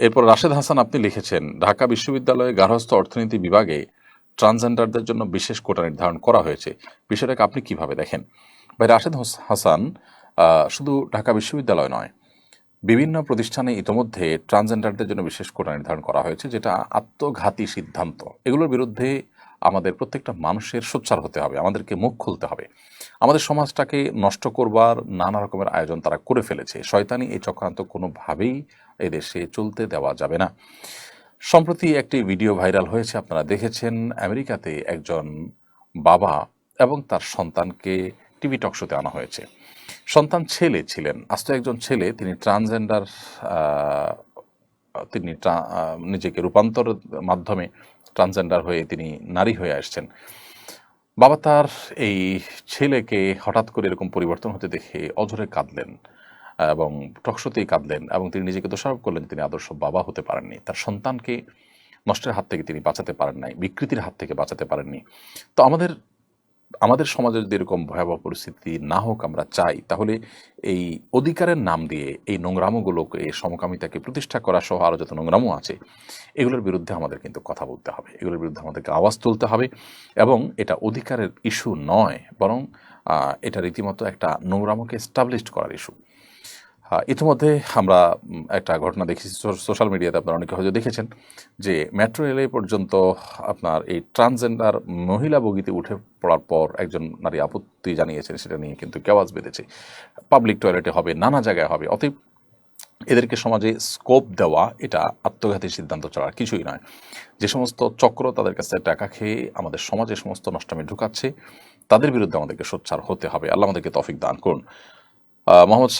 এরপর রাশেদ হাসান আপনি লিখেছেন, ঢাকা বিশ্ববিদ্যালয়ে গার্হস্থ্য অর্থনীতি বিভাগে ট্রান্সজেন্ডারদের জন্য বিশেষ কোটা নির্ধারণ করা হয়েছে। বিষয়টাকে আপনি কীভাবে দেখেন? ভাই, রাশেদ হোস- হাসান শুধু ঢাকা বিশ্ববিদ্যালয় নয়, বিভিন্ন প্রতিষ্ঠানে ইতোমধ্যে ট্রান্সজেন্ডারদের জন্য বিশেষ কোটা নির্ধারণ করা হয়েছে, যেটা আত্মঘাতী সিদ্ধান্ত। এগুলোর বিরুদ্ধে আমাদের প্রত্যেকটা মানুষের সোচ্চার হতে হবে, আমাদেরকে মুখ খুলতে হবে। আমাদের সমাজটাকে নষ্ট করবার নানা রকমের আয়োজন তারা করে ফেলেছে। শয়তানি এই চক্রান্ত কোনোভাবেই এই দেশে চলতে দেওয়া যাবে না। সম্প্রতি একটি ভিডিও ভাইরাল হয়েছে, আপনারা দেখেছেন। আমেরিকাতে একজন বাবা এবং তার সন্তানকে টিভি টকশোতে আনা হয়েছে। সন্তান ছেলে ছিলেন, আস্ত একজন ছেলে, তিনি ট্রান্সজেন্ডার তিনি নিজেকে রূপান্তর মাধ্যমে ট্রান্সজেন্ডার হয়ে তিনি নারী হয়ে আসছেন। বাবা তার এই ছেলেকে হঠাৎ করে এরকম পরিবর্তন হতে দেখে অঝরে কাঁদলেন। এবং টকশতেই কাঁদলেন এবং তিনি নিজেকে দোষারোপ করলেন তিনি আদর্শ বাবা হতে পারেননি। তার সন্তানকে নষ্টের হাত থেকে তিনি বাঁচাতে পারেন নাই, বিকৃতির হাত থেকে বাঁচাতে পারেননি। তো আমাদের আমাদের সমাজে যদি এরকম ভয়াবহ পরিস্থিতি না হোক আমরা চাই, তাহলে এই অধিকারের নাম দিয়ে এই নোংরামোগুলোকে, সমকামিতাকে প্রতিষ্ঠা করা সহ আরও যত নোংরামো আছে, এগুলোর বিরুদ্ধে আমাদের কিন্তু কথা বলতে হবে। এগুলোর বিরুদ্ধে আমাদেরকে আওয়াজ তুলতে হবে এবং এটা অধিকারের ইস্যু নয়, বরং এটা রীতিমতো একটা নোংরামোকে এস্টাবলিশড করার ইস্যু। ইতিমধ্যে আমরা একটা ঘটনা দেখেছি সোশ্যাল মিডিয়াতে আপনারা অনেকে হয়তো দেখেছেন যে মেট্রো রেলে পর্যন্ত আপনার এই ট্রান্সজেন্ডার মহিলা বগিতে উঠে পড়ার পর একজন নারী আপত্তি জানিয়েছেন, সেটা নিয়ে কিন্তু কেওয়াজ বেঁধেছে। পাবলিক টয়লেটে হবে, নানা জায়গায় হবে। অতএব এদেরকে সমাজে স্কোপ দেওয়া, এটা আত্মঘাতী সিদ্ধান্ত ছাড়া কিছুই নয়। যে সমস্ত চক্র তাদের কাছে টাকা খেয়ে আমাদের সমাজে সমস্ত নষ্টমে ঢুকাচ্ছে, তাদের বিরুদ্ধে আমাদেরকে সোচ্চার হতে হবে। আল্লাহ আমাদেরকে তফিক দান করুন। মোহাম্মদ